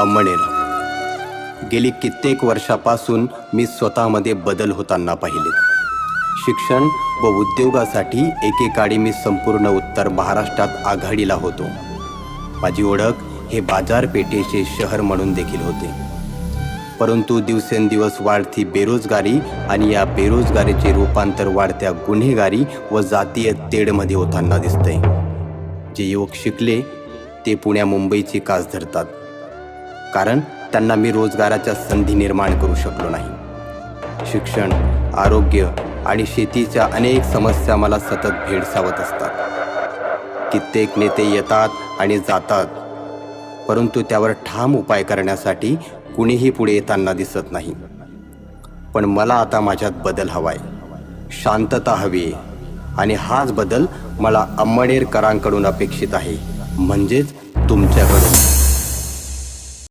अमळनेर गेली कित्येक वर्षापासून मी स्वतःमध्ये बदल होताना पाहिले. शिक्षण व उद्योगासाठी एकेकाळी मी संपूर्ण उत्तर महाराष्ट्रात आघाडीला होतो. माझी ओळख हे बाजारपेठेचे शहर म्हणून देखील होते. परंतु दिवसेंदिवस वाढती बेरोजगारी आणि या बेरोजगारीचे रूपांतर वाढत्या गुन्हेगारी व जातीय तेढमध्ये होताना दिसतंय. जे युवक शिकले ते पुण्या मुंबईची कास धरतात. कारण त्यांना मी रोजगाराच्या संधी निर्माण करू शकलो नाही. शिक्षण आरोग्य आणि शेतीच्या अनेक समस्या मला सतत भेडसावत असतात. कित्येक नेते येतात आणि जातात परंतु त्यावर ठाम उपाय करण्यासाठी कुणीही पुढे येताना दिसत नाही. पण मला आता माझ्यात बदल हवाय. शांतता हवी आहे आणि हाच बदल मला अंमणेरकरांकडून अपेक्षित आहे. म्हणजेच तुमच्याकडून.